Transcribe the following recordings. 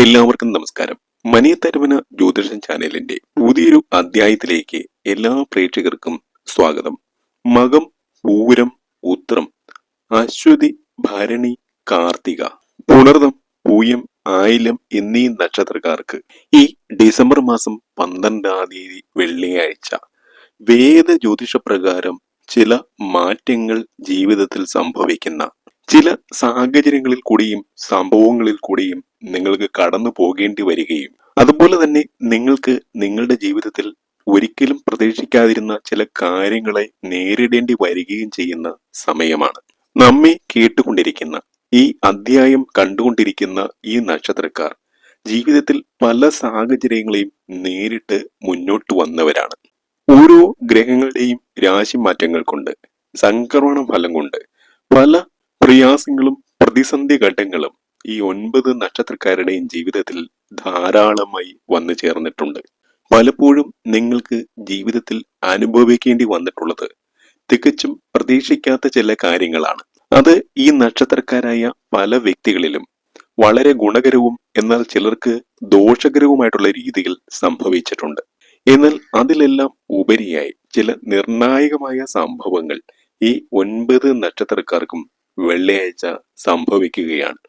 എല്ലാവർക്കും നമസ്കാരം. മനിയത്തരവന ജ്യോതിഷൻ ചാനലിന്റെ പുതിയൊരു അധ്യായത്തിലേക്ക് എല്ലാ പ്രേക്ഷകർക്കും സ്വാഗതം. മകം പൂരം ഉത്രം അശ്വതി ഭരണി കാർത്തിക പുണർദം പൂയം ആയിലം എന്നീ നക്ഷത്രക്കാർക്ക് ഈ ഡിസംബർ മാസം പന്ത്രണ്ടാം തീയതി വെള്ളിയാഴ്ച വേദ ജ്യോതിഷ പ്രകാരം ചില മാറ്റങ്ങൾ ജീവിതത്തിൽ സംഭവിക്കുന്ന ചില സാഹചര്യങ്ങളിൽ കൂടിയും സംഭവങ്ങളിൽ കൂടിയും നിങ്ങൾക്ക് കടന്നു പോകേണ്ടി വരികയും. അതുപോലെ തന്നെ നിങ്ങൾക്ക് നിങ്ങളുടെ ജീവിതത്തിൽ ഒരിക്കലും പ്രതീക്ഷിക്കാതിരുന്ന ചില കാര്യങ്ങളെ നേരിടേണ്ടി വരികയും ചെയ്യുന്ന സമയമാണ്. നമ്മെ കേട്ടുകൊണ്ടിരിക്കുന്ന ഈ അധ്യായം കണ്ടുകൊണ്ടിരിക്കുന്ന ഈ നക്ഷത്രക്കാർ ജീവിതത്തിൽ പല സാഹചര്യങ്ങളെയും നേരിട്ട് മുന്നോട്ട് വന്നവരാണ്. ഓരോ ഗ്രഹങ്ങളുടെയും രാശി മാറ്റങ്ങൾ കൊണ്ട് സംക്രമണ ഫലം കൊണ്ട് പല പ്രയാസങ്ങളും പ്രതിസന്ധി ഘട്ടങ്ങളും ഈ ഒൻപത് നക്ഷത്രക്കാരുടെയും ജീവിതത്തിൽ ധാരാളമായി വന്നു ചേർന്നിട്ടുണ്ട്. പലപ്പോഴും നിങ്ങൾക്ക് ജീവിതത്തിൽ അനുഭവിക്കേണ്ടി വന്നിട്ടുള്ളത് തികച്ചും പ്രതീക്ഷിക്കാത്ത ചില കാര്യങ്ങളാണ്. അത് ഈ നക്ഷത്രക്കാരായ പല വ്യക്തികളിലും വളരെ ഗുണകരവും എന്നാൽ ചിലർക്ക് ദോഷകരവുമായിട്ടുള്ള രീതിയിൽ സംഭവിച്ചിട്ടുണ്ട്. എന്നാൽ അതിലെല്ലാം ഉപരിയായി ചില നിർണായകമായ സംഭവങ്ങൾ ഈ ഒൻപത് നക്ഷത്രക്കാർക്കും വെള്ളിയാഴ്ച സംഭവിക്കുകയാണ്.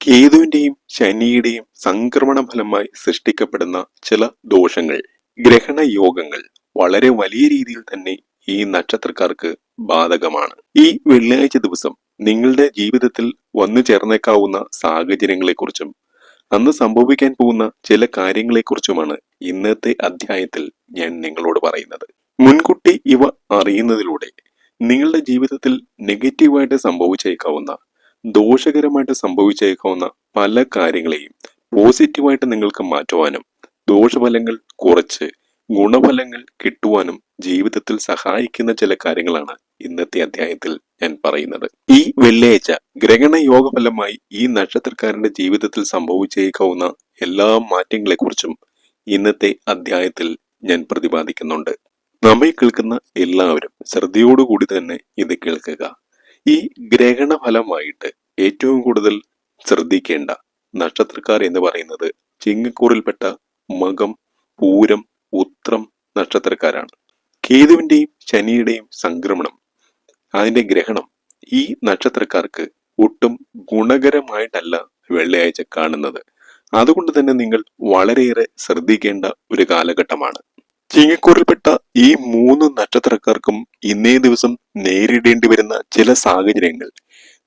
കേതുവിന്റെയും ശനിയുടെയും സംക്രമണ ഫലമായി സൃഷ്ടിക്കപ്പെടുന്ന ചില ദോഷങ്ങൾ. ഗ്രഹണ യോഗങ്ങൾ വളരെ വലിയ രീതിയിൽ തന്നെ ഈ നക്ഷത്രക്കാർക്ക് ബാധകമാണ്. ഈ വെള്ളിയാഴ്ച ദിവസം നിങ്ങളുടെ ജീവിതത്തിൽ വന്നു ചേർന്നേക്കാവുന്ന സാഹചര്യങ്ങളെക്കുറിച്ചും അന്ന് സംഭവിക്കാൻ പോകുന്ന ചില കാര്യങ്ങളെക്കുറിച്ചുമാണ് ഇന്നത്തെ അധ്യായത്തിൽ ഞാൻ നിങ്ങളോട് പറയുന്നത്. മുൻകൂട്ടി ഇവ അറിയുന്നതിലൂടെ നിങ്ങളുടെ ജീവിതത്തിൽ നെഗറ്റീവായിട്ട് സംഭവിച്ചേക്കാവുന്ന ദോഷകരമായിട്ട് സംഭവിച്ചേക്കാവുന്ന പല കാര്യങ്ങളെയും പോസിറ്റീവായിട്ട് നിങ്ങൾക്ക് മാറ്റുവാനും ദോഷഫലങ്ങൾ കുറച്ച് ഗുണഫലങ്ങൾ കിട്ടുവാനും ജീവിതത്തിൽ സഹായിക്കുന്ന ചില കാര്യങ്ങളാണ് ഇന്നത്തെ അധ്യായത്തിൽ ഞാൻ പറയുന്നത്. ഈ വെള്ളിയാഴ്ച ഗ്രഹണ യോഗഫലമായി ഈ നക്ഷത്രക്കാരന്റെ ജീവിതത്തിൽ സംഭവിച്ചേക്കാവുന്ന എല്ലാ മാറ്റങ്ങളെക്കുറിച്ചും ഇന്നത്തെ അധ്യായത്തിൽ ഞാൻ പ്രതിപാദിക്കുന്നുണ്ട്. നമ്മെ കേൾക്കുന്ന എല്ലാവരും ശ്രദ്ധയോടുകൂടി തന്നെ ഇത് കേൾക്കുക. ഈ ഗ്രഹണ ഫലമായിട്ട് ഏറ്റവും കൂടുതൽ ശ്രദ്ധിക്കേണ്ട നക്ഷത്രക്കാർ എന്ന് പറയുന്നത് ചിങ്ങക്കൂറിൽപ്പെട്ട മകം പൂരം ഉത്രം നക്ഷത്രക്കാരാണ്. കേതുവിന്റെയും ശനിയുടെയും സംക്രമണം അതിന്റെ ഗ്രഹണം ഈ നക്ഷത്രക്കാർക്ക് ഒട്ടും ഗുണകരമായിട്ടല്ല വെള്ളിയാഴ്ച കാണുന്നത്. അതുകൊണ്ട് തന്നെ നിങ്ങൾ വളരെയേറെ ശ്രദ്ധിക്കേണ്ട ഒരു കാലഘട്ടമാണ്. ചിങ്ങക്കൂറിൽപ്പെട്ട ഈ മൂന്ന് നക്ഷത്രക്കാർക്കും ഇന്നേ ദിവസം നേരിടേണ്ടി വരുന്ന ചില സാഹചര്യങ്ങൾ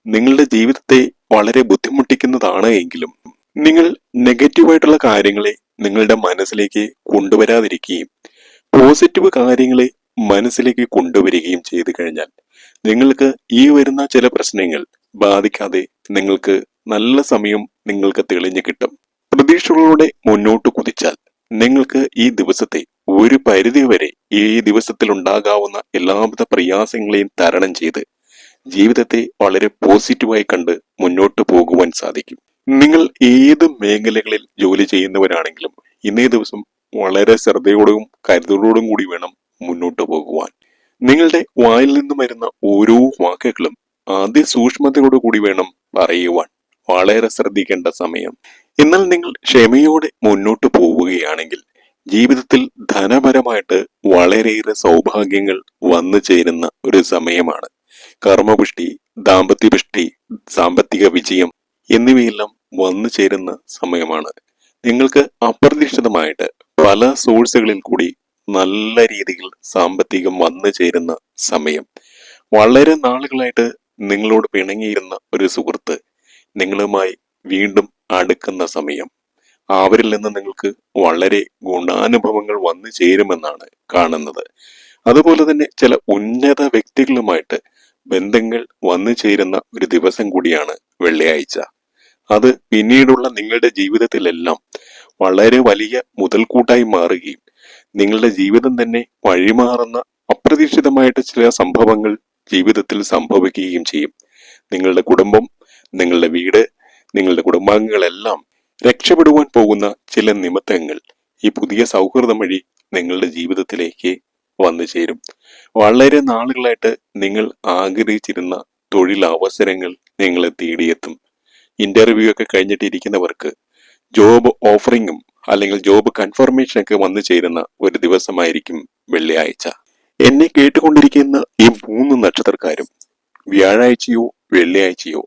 നിങ്ങളുടെ ജീവിതത്തെ വളരെ ബുദ്ധിമുട്ടിക്കുന്നതാണ് എങ്കിലും നിങ്ങൾ നെഗറ്റീവായിട്ടുള്ള കാര്യങ്ങളെ നിങ്ങളുടെ മനസ്സിലേക്ക് കൊണ്ടുവരാതിരിക്കുകയും പോസിറ്റീവ് കാര്യങ്ങളെ മനസ്സിലേക്ക് കൊണ്ടുവരികയും ചെയ്തു കഴിഞ്ഞാൽ നിങ്ങൾക്ക് ഈ വരുന്ന ചില പ്രശ്നങ്ങൾ ബാധിക്കാതെ നിങ്ങൾക്ക് നല്ല സമയം നിങ്ങൾക്ക് തെളിഞ്ഞു കിട്ടും. പ്രതീക്ഷകളോടെ മുന്നോട്ട് കുതിച്ചാൽ നിങ്ങൾക്ക് ഈ ദിവസത്തെ ഒരു പരിധിവരെ ഈ ദിവസത്തിൽ ഉണ്ടാകാവുന്ന എല്ലാവിധ പ്രയാസങ്ങളെയും തരണം ചെയ്ത് ജീവിതത്തെ വളരെ പോസിറ്റീവായി കണ്ട് മുന്നോട്ട് പോകുവാൻ സാധിക്കും. നിങ്ങൾ ഏത് മേഖലകളിൽ ജോലി ചെയ്യുന്നവരാണെങ്കിലും ഇന്നേ ദിവസം വളരെ ശ്രദ്ധയോടും കരുതലോടും കൂടി വേണം മുന്നോട്ട് പോകുവാൻ. നിങ്ങളുടെ വായിൽ നിന്നും വരുന്ന ഓരോ വാക്കുകളും അതിസൂക്ഷ്മതയോടു കൂടി വേണം പറയുവാൻ. വളരെ ശ്രദ്ധിക്കേണ്ട സമയം. എന്നാൽ നിങ്ങൾ ക്ഷമയോടെ മുന്നോട്ട് പോവുകയാണെങ്കിൽ ജീവിതത്തിൽ ധനപരമായിട്ട് വളരെയേറെ സൗഭാഗ്യങ്ങൾ വന്നു ചേരുന്ന ഒരു സമയമാണ്. കർമ്മപുഷ്ടി ദാമ്പത്യപുഷ്ടി സാമ്പത്തിക വിജയം എന്നിവയെല്ലാം വന്നു ചേരുന്ന സമയമാണ്. നിങ്ങൾക്ക് അപ്രതീക്ഷിതമായിട്ട് പല സോഴ്സുകളിൽ കൂടി നല്ല രീതിയിൽ സാമ്പത്തികം വന്നു ചേരുന്ന സമയം. വളരെ നാളുകളായിട്ട് നിങ്ങളോട് പിണങ്ങിയിരുന്ന ഒരു സുഹൃത്ത് നിങ്ങളുമായി വീണ്ടും അടുക്കുന്ന സമയം. അവരിൽ നിന്ന് നിങ്ങൾക്ക് വളരെ ഗുണാനുഭവങ്ങൾ വന്നു ചേരുമെന്നാണ് കാണുന്നത്. അതുപോലെ തന്നെ ചില ഉന്നത വ്യക്തികളുമായിട്ട് ബന്ധങ്ങൾ വന്നു ചേരുന്ന ഒരു ദിവസം കൂടിയാണ് വെള്ളിയാഴ്ച. അത് പിന്നീടുള്ള നിങ്ങളുടെ ജീവിതത്തിലെല്ലാം വളരെ വലിയ മുതൽക്കൂട്ടായി മാറുകയും നിങ്ങളുടെ ജീവിതം തന്നെ വഴിമാറുന്ന അപ്രതീക്ഷിതമായിട്ട് ചില സംഭവങ്ങൾ ജീവിതത്തിൽ സംഭവിക്കുകയും ചെയ്യും. നിങ്ങളുടെ കുടുംബം നിങ്ങളുടെ വീട് നിങ്ങളുടെ കുടുംബാംഗങ്ങളെല്ലാം രക്ഷപ്പെടുവാൻ പോകുന്ന ചില നിമിത്തങ്ങൾ ഈ പുതിയ സൗഹൃദം വഴി നിങ്ങളുടെ ജീവിതത്തിലേക്ക് വന്നു ചേരും. വളരെ നാളുകളായിട്ട് നിങ്ങൾ ആഗ്രഹിച്ചിരുന്ന തൊഴിലവസരങ്ങൾ നിങ്ങളെ തേടിയെത്തും. ഇന്റർവ്യൂ ഒക്കെ കഴിഞ്ഞിട്ടിരിക്കുന്നവർക്ക് ജോബ് ഓഫറിങ്ങും അല്ലെങ്കിൽ ജോബ് കൺഫർമേഷനൊക്കെ വന്നു ചേരുന്ന ഒരു ദിവസമായിരിക്കും വെള്ളിയാഴ്ച. എന്നെ കേട്ടുകൊണ്ടിരിക്കുന്ന ഈ മൂന്ന് നക്ഷത്രക്കാരും വ്യാഴാഴ്ചയോ വെള്ളിയാഴ്ചയോ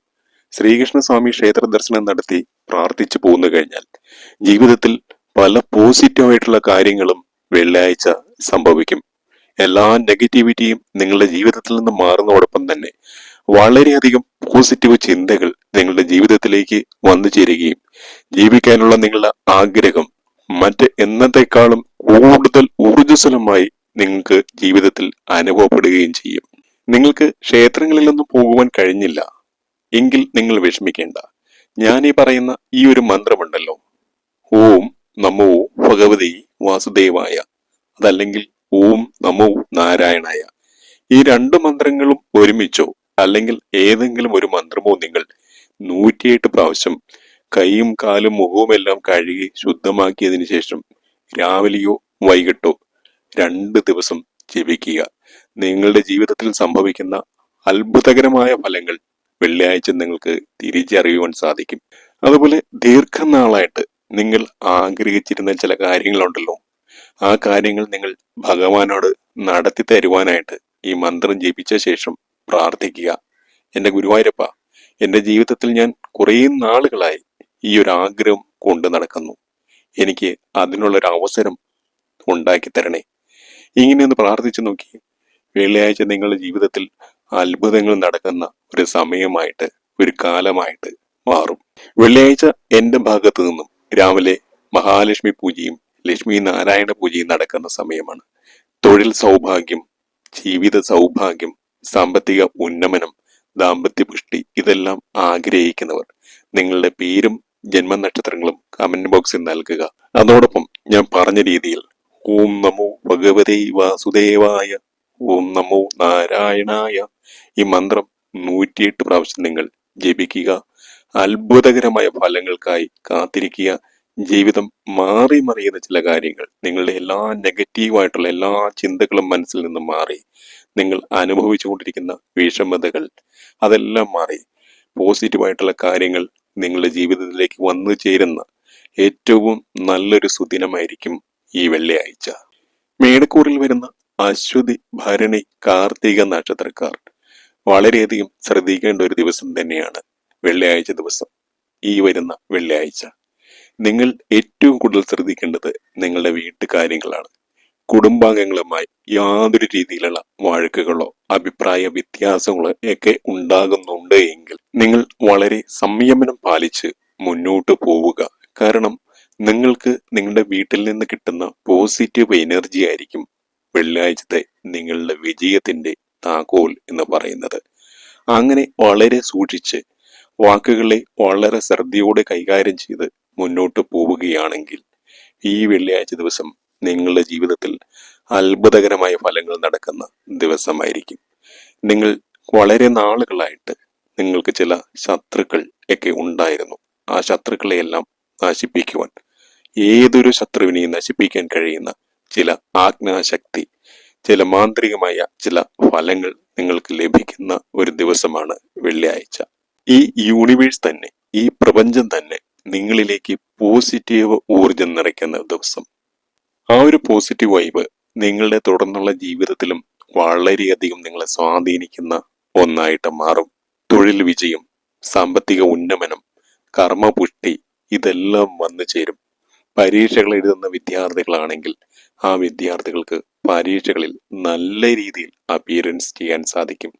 ശ്രീകൃഷ്ണസ്വാമി ക്ഷേത്ര ദർശനം നടത്തി പ്രാർത്ഥിച്ചു പോന്നു കഴിഞ്ഞാൽ ജീവിതത്തിൽ പല പോസിറ്റീവായിട്ടുള്ള കാര്യങ്ങളും വെള്ളിയാഴ്ച സംഭവിക്കും. എല്ലാ നെഗറ്റിവിറ്റിയും നിങ്ങളുടെ ജീവിതത്തിൽ നിന്ന് മാറുന്നതോടൊപ്പം തന്നെ വളരെയധികം പോസിറ്റീവ് ചിന്തകൾ നിങ്ങളുടെ ജീവിതത്തിലേക്ക് വന്നു ചേരുകയും ജീവിക്കാനുള്ള നിങ്ങളുടെ ആഗ്രഹം മറ്റ് എന്നത്തെക്കാളും കൂടുതൽ ഊർജസ്വലമായി നിങ്ങൾക്ക് ജീവിതത്തിൽ അനുഭവപ്പെടുകയും ചെയ്യും. നിങ്ങൾക്ക് ക്ഷേത്രങ്ങളിലൊന്നും പോകുവാൻ കഴിഞ്ഞില്ല. എങ്കിൽ നിങ്ങൾ വിഷമിക്കേണ്ട. ഞാൻ ഈ പറയുന്ന ഈ ഒരു മന്ത്രമുണ്ടല്ലോ. ഓം നമോ ഭഗവതി വാസുദേവായ. അതല്ലെങ്കിൽ ഓം നമോ നാരായണായ. ഈ രണ്ട് മന്ത്രങ്ങളും ഒരുമിച്ചോ അല്ലെങ്കിൽ ഏതെങ്കിലും ഒരു മന്ത്രമോ നിങ്ങൾ നൂറ്റിയെട്ട് പ്രാവശ്യം കൈയും കാലും മുഖവും എല്ലാം കഴുകി ശുദ്ധമാക്കിയതിന് ശേഷം രാവിലെയോ വൈകിട്ടോ രണ്ട് ദിവസം ജപിക്കുക. നിങ്ങളുടെ ജീവിതത്തിൽ സംഭവിക്കുന്ന അത്ഭുതകരമായ ഫലങ്ങൾ വെള്ളിയാഴ്ച നിങ്ങൾക്ക് തിരിച്ചറിയുവാൻ സാധിക്കും. അതുപോലെ ദീർഘനാളായിട്ട് നിങ്ങൾ ആഗ്രഹിച്ചിരുന്ന ചില കാര്യങ്ങളുണ്ടല്ലോ. ആ കാര്യങ്ങൾ നിങ്ങൾ ഭഗവാനോട് നടത്തി തരുവാനായിട്ട് ഈ മന്ത്രം ജപിച്ച ശേഷം പ്രാർത്ഥിക്കുക. എന്റെ ഗുരുവായൂരപ്പ എന്റെ ജീവിതത്തിൽ ഞാൻ കുറേ നാളുകളായി ഈ ഒരു ആഗ്രഹം കൊണ്ടു നടക്കുന്നു. എനിക്ക് അതിനുള്ളൊരു അവസരം ഉണ്ടാക്കി തരണേ. ഇങ്ങനെയൊന്ന് പ്രാർത്ഥിച്ചു നോക്കി. വെള്ളിയാഴ്ച നിങ്ങളുടെ ജീവിതത്തിൽ അത്ഭുതങ്ങൾ നടക്കുന്ന ഒരു സമയമായിട്ട് ഒരു കാലമായിട്ട് മാറും. വെള്ളിയാഴ്ച എന്റെ ഭാഗത്തു നിന്നും രാവിലെ മഹാലക്ഷ്മി പൂജയും ലക്ഷ്മി നാരായണ പൂജയും നടക്കുന്ന സമയമാണ്. തൊഴിൽ സൗഭാഗ്യം ജീവിത സൗഭാഗ്യം സാമ്പത്തിക ഉന്നമനം ദാമ്പത്യ പുഷ്ടി ഇതെല്ലാം ആഗ്രഹിക്കുന്നവർ നിങ്ങളുടെ പേരും ജന്മനക്ഷത്രങ്ങളും കമന്റ് ബോക്സിൽ നൽകുക. അതോടൊപ്പം ഞാൻ പറഞ്ഞ രീതിയിൽ ഓം നമോ ഭഗവതേ വാസുദേവായ ഓം നമോ നാരായണായ ഈ മന്ത്രം നൂറ്റിയെട്ട് പ്രാവശ്യം നിങ്ങൾ ജപിക്കുക. അത്ഭുതകരമായ ഫലങ്ങൾക്കായി കാത്തിരിക്കുക. ജീവിതം മാറി മറിയുന്ന ചില കാര്യങ്ങൾ നിങ്ങളുടെ എല്ലാ നെഗറ്റീവായിട്ടുള്ള എല്ലാ ചിന്തകളും മനസ്സിൽ നിന്ന് മാറി. നിങ്ങൾ അനുഭവിച്ചുകൊണ്ടിരിക്കുന്ന വിഷമതകൾ അതെല്ലാം മാറി. പോസിറ്റീവായിട്ടുള്ള കാര്യങ്ങൾ നിങ്ങളുടെ ജീവിതത്തിലേക്ക് വന്നു ചേരുന്ന ഏറ്റവും നല്ലൊരു സുദിനമായിരിക്കും ഈ വെള്ളിയാഴ്ച. മേടക്കൂറിൽ വരുന്ന അശ്വതി ഭരണി കാർത്തിക നക്ഷത്രക്കാർ വളരെയധികം ശ്രദ്ധിക്കേണ്ട ഒരു ദിവസം തന്നെയാണ് വെള്ളിയാഴ്ച ദിവസം. ഈ വരുന്ന വെള്ളിയാഴ്ച. നിങ്ങൾ ഏറ്റവും കൂടുതൽ ശ്രദ്ധിക്കേണ്ടത് നിങ്ങളുടെ വീട്ടുകാര്യങ്ങളാണ്. കുടുംബാംഗങ്ങളുമായി യാതൊരു രീതിയിലുള്ള വഴക്കുകളോ അഭിപ്രായ വ്യത്യാസങ്ങളോ ഒക്കെ ഉണ്ടാകുന്നുണ്ട് എങ്കിൽ നിങ്ങൾ വളരെ സംയമനം പാലിച്ച് മുന്നോട്ട് പോവുക. കാരണം നിങ്ങൾക്ക് നിങ്ങളുടെ വീട്ടിൽ നിന്ന് കിട്ടുന്ന പോസിറ്റീവ് എനർജി ആയിരിക്കും വെള്ളിയാഴ്ചത്തെ നിങ്ങളുടെ വിജയത്തിന്റെ താക്കോൽ എന്ന് പറയുന്നത്. അങ്ങനെ വളരെ സൂക്ഷിച്ച് വാക്കുകളെ വളരെ ശ്രദ്ധയോടെ കൈകാര്യം ചെയ്ത് മുന്നോട്ട് പോവുകയാണെങ്കിൽ ഈ വെള്ളിയാഴ്ച ദിവസം നിങ്ങളുടെ ജീവിതത്തിൽ അത്ഭുതകരമായ ഫലങ്ങൾ നടക്കുന്ന ദിവസമായിരിക്കും. നിങ്ങൾ വളരെ നാളുകളായിട്ട് നിങ്ങൾക്ക് ചില ശത്രുക്കൾ ഒക്കെ ഉണ്ടായിരുന്നു. ആ ശത്രുക്കളെയെല്ലാം നശിപ്പിക്കുവാൻ ഏതൊരു ശത്രുവിനെയും നശിപ്പിക്കാൻ കഴിയുന്ന ചില ആജ്ഞാശക്തി ചില മാന്ത്രികമായ ചില ഫലങ്ങൾ നിങ്ങൾക്ക് ലഭിക്കുന്ന ഒരു ദിവസമാണ് വെള്ളിയാഴ്ച. ഈ യൂണിവേഴ്സ് തന്നെ ഈ പ്രപഞ്ചം തന്നെ നിങ്ങളിലേക്ക് പോസിറ്റീവ് ഊർജം നിറയ്ക്കുന്ന ദിവസം. ആ ഒരു പോസിറ്റീവ് വൈബ് നിങ്ങളുടെ തുടർന്നുള്ള ജീവിതത്തിലും വളരെയധികം നിങ്ങളെ സ്വാധീനിക്കുന്ന ഒന്നായിട്ട് മാറും. തൊഴിൽ വിജയം സാമ്പത്തിക ഉന്നമനം കർമ്മപുഷ്ടി ഇതെല്ലാം വന്നു ചേരും. പരീക്ഷകൾ എഴുതുന്ന വിദ്യാർത്ഥികളാണെങ്കിൽ ആ വിദ്യാർത്ഥികൾക്ക് പരീക്ഷകളിൽ നല്ല രീതിയിൽ അപ്പിയറൻസ് ചെയ്യാൻ സാധിക്കും.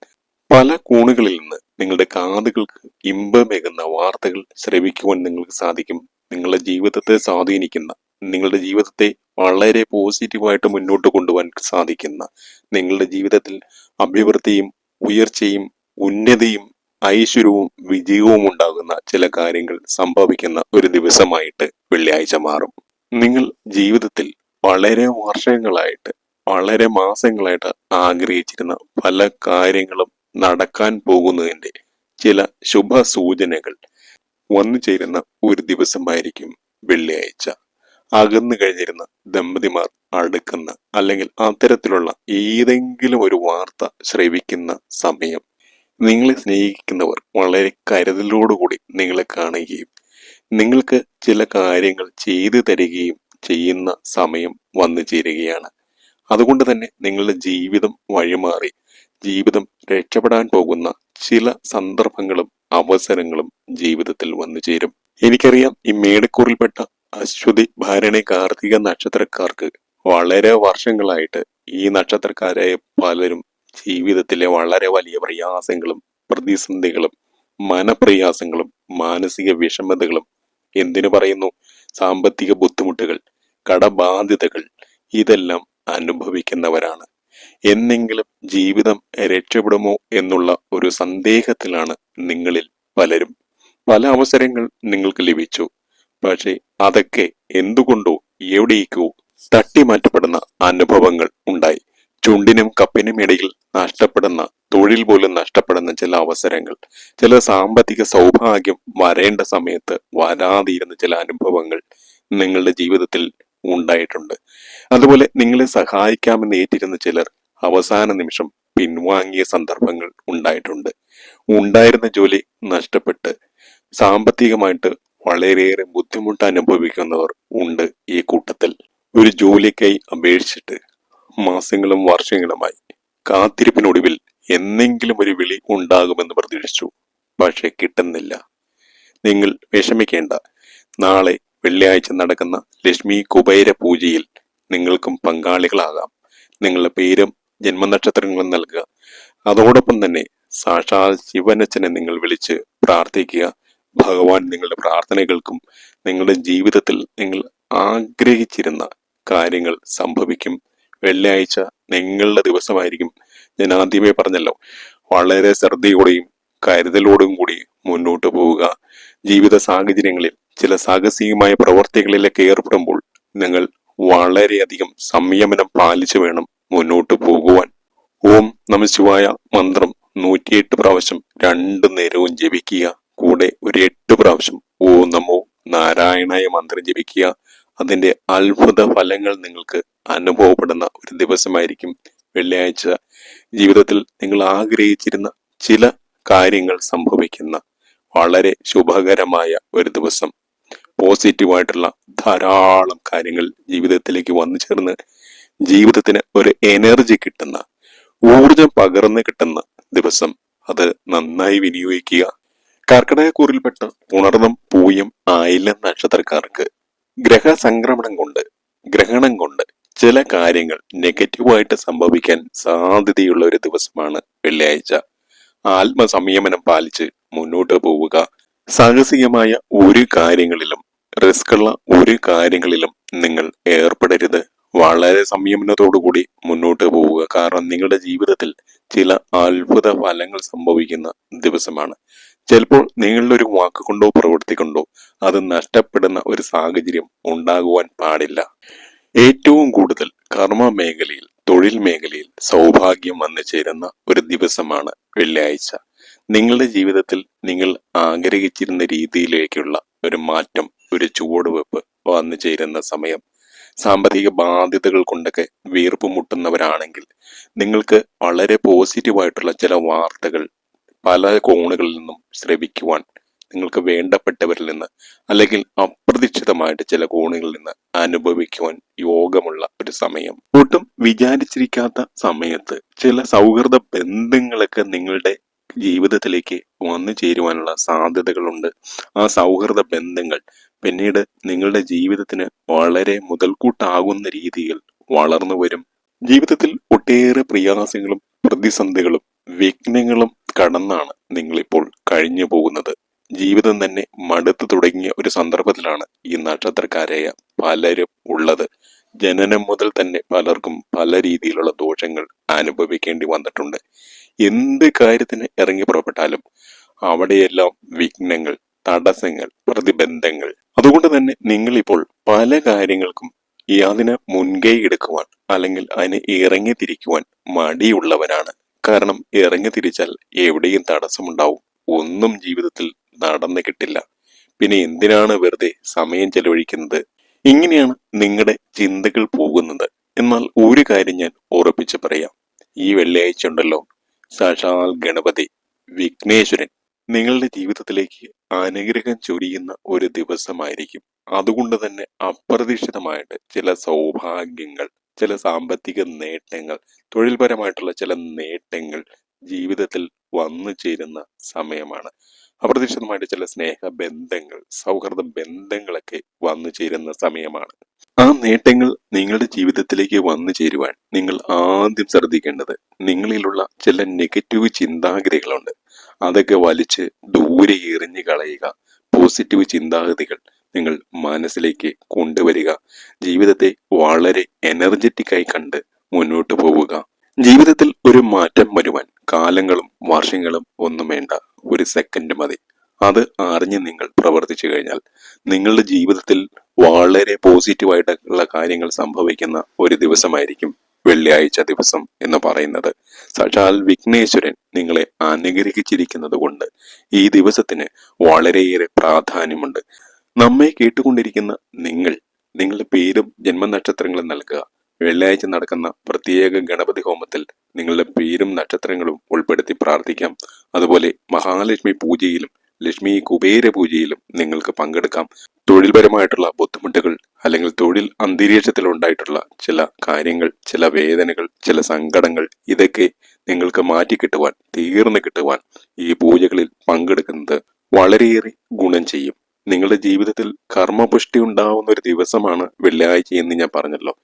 പല കോണുകളിൽ നിന്ന് നിങ്ങളുടെ കാതുകൾക്ക് ഇമ്പമേകുന്ന വാർത്തകൾ ശ്രവിക്കുവാൻ നിങ്ങൾക്ക് സാധിക്കും. നിങ്ങളുടെ ജീവിതത്തെ സ്വാധീനിക്കുന്ന നിങ്ങളുടെ ജീവിതത്തെ വളരെ പോസിറ്റീവായിട്ട് മുന്നോട്ട് കൊണ്ടുപോകാൻ സാധിക്കുന്ന നിങ്ങളുടെ ജീവിതത്തിൽ അഭിവൃദ്ധിയും ഉയർച്ചയും ഉന്നതിയും ഐശ്വര്യവും വിജയവും ഉണ്ടാകുന്ന ചില കാര്യങ്ങൾ സംഭവിക്കുന്ന ഒരു ദിവസമായിട്ട് വെള്ളിയാഴ്ച മാറും. നിങ്ങൾ ജീവിതത്തിൽ വളരെ വർഷങ്ങളായിട്ട് വളരെ മാസങ്ങളായിട്ട് ആഗ്രഹിച്ചിരുന്ന പല കാര്യങ്ങളും നടക്കാൻ പോകുന്നതിന്റെ ചില ശുഭ സൂചനകൾ വന്നു ചേരുന്ന ഒരു ദിവസമായിരിക്കും വെള്ളിയാഴ്ച. അകന്നു കഴിഞ്ഞിരുന്ന ദമ്പതിമാർ അടുക്കുന്ന അല്ലെങ്കിൽ അത്തരത്തിലുള്ള ഏതെങ്കിലും ഒരു വാർത്ത ശ്രവിക്കുന്ന സമയം നിങ്ങളെ സ്നേഹിക്കുന്നവർ വളരെ കരുതലോടുകൂടി നിങ്ങളെ കാണുകയും നിങ്ങൾക്ക് ചില കാര്യങ്ങൾ ചെയ്തു തരികയും ചെയ്യുന്ന സമയം വന്നു ചേരുകയാണ്. അതുകൊണ്ട് തന്നെ നിങ്ങളുടെ ജീവിതം വഴിമാറി ജീവിതം രക്ഷപ്പെടാൻ പോകുന്ന ചില സന്ദർഭങ്ങളും അവസരങ്ങളും ജീവിതത്തിൽ വന്നു ചേരും. എനിക്കറിയാം ഈ മേടക്കൂറിൽപ്പെട്ട അശ്വതി ഭാരണി കാർത്തിക നക്ഷത്രക്കാർക്ക് വളരെ വർഷങ്ങളായിട്ട് ഈ നക്ഷത്രക്കാരായ പലരും ജീവിതത്തിലെ വളരെ വലിയ പ്രയാസങ്ങളും പ്രതിസന്ധികളും മനപ്രയാസങ്ങളും മാനസിക വിഷമതകളും എന്തിനു പറയുന്നു? സാമ്പത്തിക ബുദ്ധിമുട്ടുകൾ കടബാധ്യതകൾ ഇതെല്ലാം അനുഭവിക്കുന്നവരാണ്. എന്നെങ്കിലും ജീവിതം രക്ഷപ്പെടുമോ എന്നുള്ള ഒരു സന്ദേഹത്തിലാണ് നിങ്ങളിൽ പലരും. പല അവസരങ്ങൾ നിങ്ങൾക്ക് ലഭിച്ചു. പക്ഷേ അതൊക്കെ എന്തുകൊണ്ടോ എവിടേക്കോ തട്ടിമാറ്റപ്പെടുന്ന അനുഭവങ്ങൾ ഉണ്ടായി. ചുണ്ടിനും കപ്പിനും ഇടയിൽ നഷ്ടപ്പെടുന്ന തൊഴിൽ പോലും നഷ്ടപ്പെടുന്ന ചില അവസരങ്ങൾ ചില സാമ്പത്തിക സൗഭാഗ്യം വരേണ്ട സമയത്ത് വരാതിരുന്ന ചില അനുഭവങ്ങൾ നിങ്ങളുടെ ജീവിതത്തിൽ ഉണ്ടായിട്ടുണ്ട്. അതുപോലെ നിങ്ങളെ സഹായിക്കാമെന്ന് ഏറ്റിരുന്ന ചിലർ അവസാന നിമിഷം പിൻവാങ്ങിയ സന്ദർഭങ്ങൾ ഉണ്ടായിട്ടുണ്ട്. ഉണ്ടായിരുന്ന ജോലി നഷ്ടപ്പെട്ട് സാമ്പത്തികമായിട്ട് വളരെയേറെ ബുദ്ധിമുട്ട് അനുഭവിക്കുന്നവർ ഉണ്ട് ഈ കൂട്ടത്തിൽ. ഒരു ജോലിക്കായി അപേക്ഷിച്ചിട്ട് മാസങ്ങളും വർഷങ്ങളുമായി കാത്തിരിപ്പിനൊടുവിൽ എന്നെങ്കിലും ഒരു വിളി ഉണ്ടാകുമെന്ന് പ്രതീക്ഷിച്ചു. പക്ഷെ കിട്ടുന്നില്ല. നിങ്ങൾ വിഷമിക്കേണ്ട. നാളെ വെള്ളിയാഴ്ച നടക്കുന്ന ലക്ഷ്മി കുബൈര പൂജയിൽ നിങ്ങൾക്കും പങ്കാളികളാകാം. നിങ്ങളുടെ പേരും ജന്മനക്ഷത്രങ്ങളും നൽകുക. അതോടൊപ്പം തന്നെ സാക്ഷാൽ ശിവനച്ചനെ നിങ്ങൾ വിളിച്ച് പ്രാർത്ഥിക്കുക. ഭഗവാൻ നിങ്ങളുടെ പ്രാർത്ഥനകൾക്കും നിങ്ങളുടെ ജീവിതത്തിൽ നിങ്ങൾ ആഗ്രഹിച്ചിരുന്ന കാര്യങ്ങൾ സംഭവിക്കും. വെള്ളിയാഴ്ച നിങ്ങളുടെ ദിവസമായിരിക്കും. ഞാൻ ആദ്യമേ പറഞ്ഞല്ലോ വളരെ ശ്രദ്ധയോടെയും കരുതലോടും കൂടി മുന്നോട്ട് പോവുക. ജീവിത സാഹചര്യങ്ങളിൽ ചില സാഹസികമായ പ്രവർത്തികളിലൊക്കെ ഏർപ്പെടുമ്പോൾ നിങ്ങൾ വളരെയധികം സംയമനം പാലിച്ചു വേണം മുന്നോട്ട് പോകുവാൻ. ഓം നമശിവായ മന്ത്രം നൂറ്റിയെട്ട് പ്രാവശ്യം രണ്ടു നേരവും ജപിക്കുക. കൂടെ ഒരു എട്ട് പ്രാവശ്യം ഓ നമോ നാരായണായ മന്ത്രം ജപിക്കുക. അതിന്റെ അത്ഭുത ഫലങ്ങൾ നിങ്ങൾക്ക് അനുഭവപ്പെടുന്ന ഒരു ദിവസമായിരിക്കും വെള്ളിയാഴ്ച. ജീവിതത്തിൽ നിങ്ങൾ ആഗ്രഹിച്ചിരുന്ന ചില കാര്യങ്ങൾ സംഭവിക്കുന്ന വളരെ ശുഭകരമായ ഒരു ദിവസം. പോസിറ്റീവായിട്ടുള്ള ധാരാളം കാര്യങ്ങൾ ജീവിതത്തിലേക്ക് വന്നു ചേർന്ന് ജീവിതത്തിന് ഒരു എനർജി കിട്ടുന്ന ഊർജം പകർന്നു കിട്ടുന്ന ദിവസം. അത് നന്നായി വിനിയോഗിക്കുക. കർക്കിടകക്കൂറിൽപ്പെട്ട ഉണർന്നും പൂയും ആയില്ല നക്ഷത്രക്കാർക്ക് ഗ്രഹസംക്രമണം കൊണ്ട് ഗ്രഹണം കൊണ്ട് ചില കാര്യങ്ങൾ നെഗറ്റീവായിട്ട് സംഭവിക്കാൻ സാധ്യതയുള്ള ഒരു ദിവസമാണ് വെള്ളിയാഴ്ച. ആത്മസംയമനം പാലിച്ച് മുന്നോട്ട് പോവുക. സാഹസികമായ ഒരു കാര്യങ്ങളിലും റിസ്ക്കുള്ള ഒരു കാര്യങ്ങളിലും നിങ്ങൾ ഏർപ്പെടരുത്. വളരെ സംയമനത്തോടുകൂടി മുന്നോട്ട് പോവുക. കാരണം നിങ്ങളുടെ ജീവിതത്തിൽ ചില അത്ഭുത ഫലങ്ങൾ സംഭവിക്കുന്ന ദിവസമാണ്. ചിലപ്പോൾ നിങ്ങളുടെ ഒരു വാക്ക് കൊണ്ടോ പ്രവൃത്തി കൊണ്ടോ അത് നഷ്ടപ്പെടുന്ന ഒരു സാഹചര്യം ഉണ്ടാകുവാൻ പാടില്ല. ഏറ്റവും കൂടുതൽ കർമ്മ മേഖലയിൽ തൊഴിൽ മേഖലയിൽ സൗഭാഗ്യം വന്നു ചേരുന്ന ഒരു ദിവസമാണ് വെള്ളിയാഴ്ച. നിങ്ങളുടെ ജീവിതത്തിൽ നിങ്ങൾ ആഗ്രഹിച്ചിരുന്ന രീതിയിലേക്കുള്ള ഒരു മാറ്റം ഒരു ചുവടുവെപ്പ് വന്നു ചേരുന്ന സമയം. സാമ്പത്തിക ബാധ്യതകൾ കൊണ്ടൊക്കെ വീർപ്പ് മുട്ടുന്നവരാണെങ്കിൽ നിങ്ങൾക്ക് വളരെ പോസിറ്റീവായിട്ടുള്ള ചില വാർത്തകൾ പല കോണുകളിൽ നിന്നും ശ്രവിക്കുവാൻ നിങ്ങൾക്ക് വേണ്ടപ്പെട്ടവരിൽ നിന്ന് അല്ലെങ്കിൽ അപ്രതീക്ഷിതമായിട്ട് ചില കോണുകളിൽ നിന്ന് അനുഭവിക്കുവാൻ യോഗമുള്ള ഒരു സമയം. ഒട്ടും വിചാരിച്ചിരിക്കാത്ത സമയത്ത് ചില സൗഹൃദ ബന്ധങ്ങളൊക്കെ നിങ്ങളുടെ ജീവിതത്തിലേക്ക് വന്നു ചേരുവാനുള്ള സാധ്യതകളുണ്ട്. ആ സൗഹൃദ ബന്ധങ്ങൾ പിന്നീട് നിങ്ങളുടെ ജീവിതത്തിന് വളരെ മുതൽക്കൂട്ടാകുന്ന രീതിയിൽ വളർന്നു വരും. ജീവിതത്തിൽ ഒട്ടേറെ പ്രയാസങ്ങളും പ്രതിസന്ധികളും വിഘ്നങ്ങളും കടന്നാണ് നിങ്ങളിപ്പോൾ കഴിഞ്ഞു പോകുന്നത് ജീവിതം തന്നെ മടുത്തു തുടങ്ങിയ ഒരു സന്ദർഭത്തിലാണ് ഈ നക്ഷത്രക്കാരായ പലരും ഉള്ളത്. ജനനം മുതൽ തന്നെ പലർക്കും പല രീതിയിലുള്ള ദോഷങ്ങൾ അനുഭവിക്കേണ്ടി വന്നിട്ടുണ്ട്. എന്ത് കാര്യത്തിന് ഇറങ്ങി പുറപ്പെട്ടാലും അവിടെയെല്ലാം വിഘ്നങ്ങൾ തടസ്സങ്ങൾ പ്രതിബന്ധങ്ങൾ. അതുകൊണ്ട് തന്നെ നിങ്ങളിപ്പോൾ പല കാര്യങ്ങൾക്കും അതിന് മുൻകൈ എടുക്കുവാൻ അല്ലെങ്കിൽ അതിന് ഇറങ്ങി തിരിക്കുവാൻ മടിയുള്ളവരാണ്. കാരണം ഇറങ്ങി തിരിച്ചാൽ എവിടെയും തടസ്സമുണ്ടാവും. ഒന്നും ജീവിതത്തിൽ നടന്നു കിട്ടില്ല. പിന്നെ എന്തിനാണ് വെറുതെ സമയം ചെലവഴിക്കുന്നത്? ഇങ്ങനെയാണ് നിങ്ങളുടെ ചിന്തകൾ പോകുന്നത്. എന്നാൽ ഒരു കാര്യം ഞാൻ ഉറപ്പിച്ച് പറയാം. ഈ വെള്ളിയാഴ്ച ഉണ്ടല്ലോ. സാക്ഷാൽ ഗണപതി വിഘ്നേശ്വരൻ നിങ്ങളുടെ ജീവിതത്തിലേക്ക് അനുഗ്രഹം ചൊരിയുന്ന ഒരു ദിവസമായിരിക്കും. അതുകൊണ്ട് തന്നെ അപ്രതീക്ഷിതമായിട്ട് ചില സൗഭാഗ്യങ്ങൾ ചില സാമ്പത്തിക നേട്ടങ്ങൾ തൊഴിൽപരമായിട്ടുള്ള ചില നേട്ടങ്ങൾ ജീവിതത്തിൽ വന്നു ചേരുന്ന സമയമാണ്. അപ്രതീക്ഷിതമായിട്ട് ചില സ്നേഹ ബന്ധങ്ങൾ സൗഹൃദ ബന്ധങ്ങളൊക്കെ വന്നു ചേരുന്ന സമയമാണ്. ആ നേട്ടങ്ങൾ നിങ്ങളുടെ ജീവിതത്തിലേക്ക് വന്നു ചേരുവാൻ നിങ്ങൾ ആദ്യം ശ്രദ്ധിക്കേണ്ടത് നിങ്ങളിലുള്ള ചില നെഗറ്റീവ് ചിന്താഗതികളുണ്ട്. അതൊക്കെ വലിച്ച് ദൂരെ എറിഞ്ഞു കളയുക. പോസിറ്റീവ് ചിന്താഗതികൾ നിങ്ങൾ മനസ്സിലേക്ക് കൊണ്ടുവരിക. ജീവിതത്തെ വളരെ എനർജറ്റിക് ആയി കണ്ട് മുന്നോട്ട് പോവുക. ജീവിതത്തിൽ ഒരു മാറ്റം വരുവാൻ കാലങ്ങളും വർഷങ്ങളും ഒന്നും വേണ്ട ഒരു സെക്കൻഡ് മതി. അത് അറിഞ്ഞ് നിങ്ങൾ പ്രവർത്തിച്ചു കഴിഞ്ഞാൽ നിങ്ങളുടെ ജീവിതത്തിൽ വളരെ പോസിറ്റീവായിട്ടുള്ള കാര്യങ്ങൾ സംഭവിക്കുന്ന ഒരു ദിവസമായിരിക്കും വെള്ളിയാഴ്ച ദിവസം എന്ന് പറയുന്നത്. സാക്ഷാൽ വിഘ്നേശ്വരൻ നിങ്ങളെ അനുഗ്രഹിച്ചിരിക്കുന്നത് കൊണ്ട് ഈ ദിവസത്തിന് വളരെയേറെ പ്രാധാന്യമുണ്ട്. നമ്മെ കേട്ടുകൊണ്ടിരിക്കുന്ന നിങ്ങൾ നിങ്ങളുടെ പേരും ജന്മനക്ഷത്രങ്ങളും നൽകുക. വെള്ളിയാഴ്ച നടക്കുന്ന പ്രത്യേക ഗണപതി ഹോമത്തിൽ നിങ്ങളുടെ പേരും നക്ഷത്രങ്ങളും ഉൾപ്പെടുത്തി പ്രാർത്ഥിക്കാം. അതുപോലെ മഹാലക്ഷ്മി പൂജയിലും ലക്ഷ്മി കുബേര പൂജയിലും നിങ്ങൾക്ക് പങ്കെടുക്കാം. തൊഴിൽപരമായിട്ടുള്ള ബുദ്ധിമുട്ടുകൾ അല്ലെങ്കിൽ തൊഴിൽ അന്തരീക്ഷത്തിൽ ഉണ്ടായിട്ടുള്ള ചില കാര്യങ്ങൾ ചില വേദനകൾ ചില സങ്കടങ്ങൾ ഇതൊക്കെ നിങ്ങൾക്ക് മാറ്റി കിട്ടുവാൻ തീർന്നു കിട്ടുവാൻ ഈ പൂജകളിൽ പങ്കെടുക്കുന്നത് വളരെയേറെ ഗുണം ചെയ്യും. നിങ്ങളുടെ ജീവിതത്തിൽ കർമ്മപുഷ്ടി ഉണ്ടാവുന്ന ഒരു ദിവസമാണ് വെള്ളിയാഴ്ച എന്ന് ഞാൻ പറഞ്ഞല്ലോ.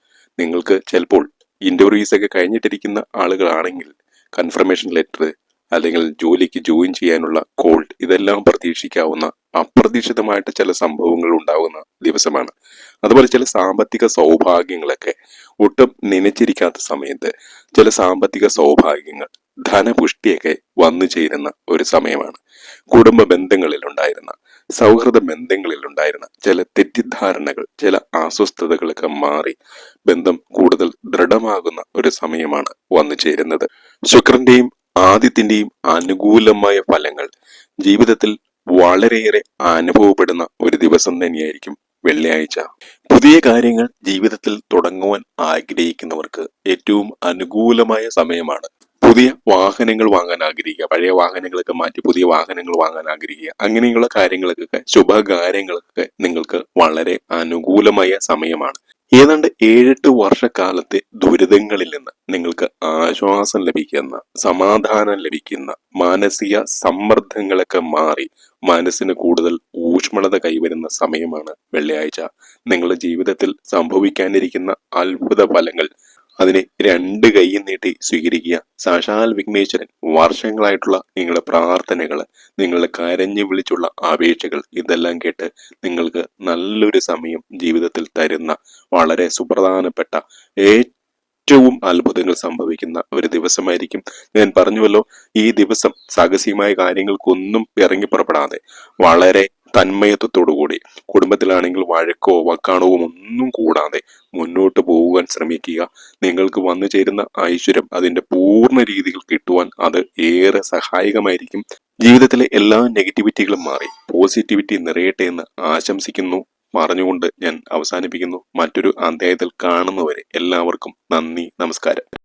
നിങ്ങൾക്ക് ചിലപ്പോൾ ഇന്റർവ്യൂസ് ഒക്കെ കഴിഞ്ഞിട്ടിരിക്കുന്ന ആളുകളാണെങ്കിൽ കൺഫർമേഷൻ ലെറ്റർ അല്ലെങ്കിൽ ജോലിക്ക് ജോയിൻ ചെയ്യാനുള്ള കോൾ ഇതെല്ലാം പ്രതീക്ഷിക്കാവുന്ന അപ്രതീക്ഷിതമായിട്ട് ചില സംഭവങ്ങൾ ഉണ്ടാകുന്ന ദിവസമാണ്. അതുപോലെ ചില സാമ്പത്തിക സൗഭാഗ്യങ്ങളൊക്കെ ഒട്ടും നനച്ചിരിക്കാത്ത സമയത്ത് ചില സാമ്പത്തിക സൗഭാഗ്യങ്ങൾ ധനപുഷ്ടിയൊക്കെ വന്നു ചേരുന്ന ഒരു സമയമാണ്. കുടുംബ ബന്ധങ്ങളിൽ ഉണ്ടായിരുന്ന സൗഹൃദ ബന്ധങ്ങളിൽ ഉണ്ടായിരുന്ന ചില തെറ്റിദ്ധാരണകൾ ചില അസ്വസ്ഥതകളൊക്കെ മാറി ബന്ധം കൂടുതൽ ദൃഢമാകുന്ന ഒരു സമയമാണ് വന്നു ചേരുന്നത്. ശുക്രന്റെയും ആദ്യത്തിന്റെയും അനുകൂലമായ ഫലങ്ങൾ ജീവിതത്തിൽ വളരെയേറെ അനുഭവപ്പെടുന്ന ഒരു ദിവസം തന്നെയായിരിക്കും വെള്ളിയാഴ്ച. പുതിയ കാര്യങ്ങൾ ജീവിതത്തിൽ തുടങ്ങുവാൻ ആഗ്രഹിക്കുന്നവർക്ക് ഏറ്റവും അനുകൂലമായ സമയമാണ് പുതിയ വാഹനങ്ങൾ വാങ്ങാൻ ആഗ്രഹിക്കുക പഴയ വാഹനങ്ങളൊക്കെ മാറ്റി പുതിയ വാഹനങ്ങൾ വാങ്ങാൻ ആഗ്രഹിക്കുക അങ്ങനെയുള്ള കാര്യങ്ങൾക്കൊക്കെ ശുഭകാര്യങ്ങളൊക്കെ നിങ്ങൾക്ക് വളരെ അനുകൂലമായ സമയമാണ്. ഏതാണ്ട് ഏഴെട്ട് വർഷക്കാലത്തെ ദുരിതങ്ങളിൽ നിന്ന് നിങ്ങൾക്ക് ആശ്വാസം ലഭിക്കുന്ന സമാധാനം ലഭിക്കുന്ന മാനസിക സമ്മർദ്ദങ്ങളൊക്കെ മാറി മനസ്സിന് കൂടുതൽ ഊഷ്മളത കൈവരുന്ന സമയമാണ് വെള്ളിയാഴ്ച. നിങ്ങളുടെ ജീവിതത്തിൽ സംഭവിക്കാനിരിക്കുന്ന അത്ഭുത ഫലങ്ങൾ അതിനെ രണ്ട് കൈയും നീട്ടി സ്വീകരിക്കുക. സാക്ഷാൽ വിഘ്നേശ്വരൻ വർഷങ്ങളായിട്ടുള്ള നിങ്ങളുടെ പ്രാർത്ഥനകൾ നിങ്ങളുടെ കരഞ്ഞു വിളിച്ചുള്ള അപേക്ഷകൾ ഇതെല്ലാം കേട്ട് നിങ്ങൾക്ക് നല്ലൊരു സമയം ജീവിതത്തിൽ തരുന്ന വളരെ സുപ്രധാനപ്പെട്ട ഏറ്റവും അത്ഭുതങ്ങൾ സംഭവിക്കുന്ന ഒരു ദിവസമായിരിക്കും. ഞാൻ പറഞ്ഞുവല്ലോ ഈ ദിവസം സാഹസികമായ കാര്യങ്ങൾക്കൊന്നും ഇറങ്ങി പുറപ്പെടാതെ വളരെ തന്മയത്വത്തോടുകൂടി. കുടുംബത്തിലാണെങ്കിൽ വഴക്കോ വക്കാണോ ഒന്നും കൂടാതെ മുന്നോട്ട് പോകുവാൻ ശ്രമിക്കുക. നിങ്ങൾക്ക് വന്നു ചേരുന്ന ഐശ്വര്യം അതിന്റെ പൂർണ രീതിയിൽ കിട്ടുവാൻ അത് ഏറെ സഹായകമായിരിക്കും. ജീവിതത്തിലെ എല്ലാ നെഗറ്റിവിറ്റികളും മാറി. പോസിറ്റിവിറ്റി നിറയട്ടെ എന്ന് ആശംസിക്കുന്നു. പറഞ്ഞുകൊണ്ട് ഞാൻ അവസാനിപ്പിക്കുന്നു. മറ്റൊരു അധ്യായത്തിൽ കാണുന്നവരെ എല്ലാവർക്കും നന്ദി നമസ്കാരം.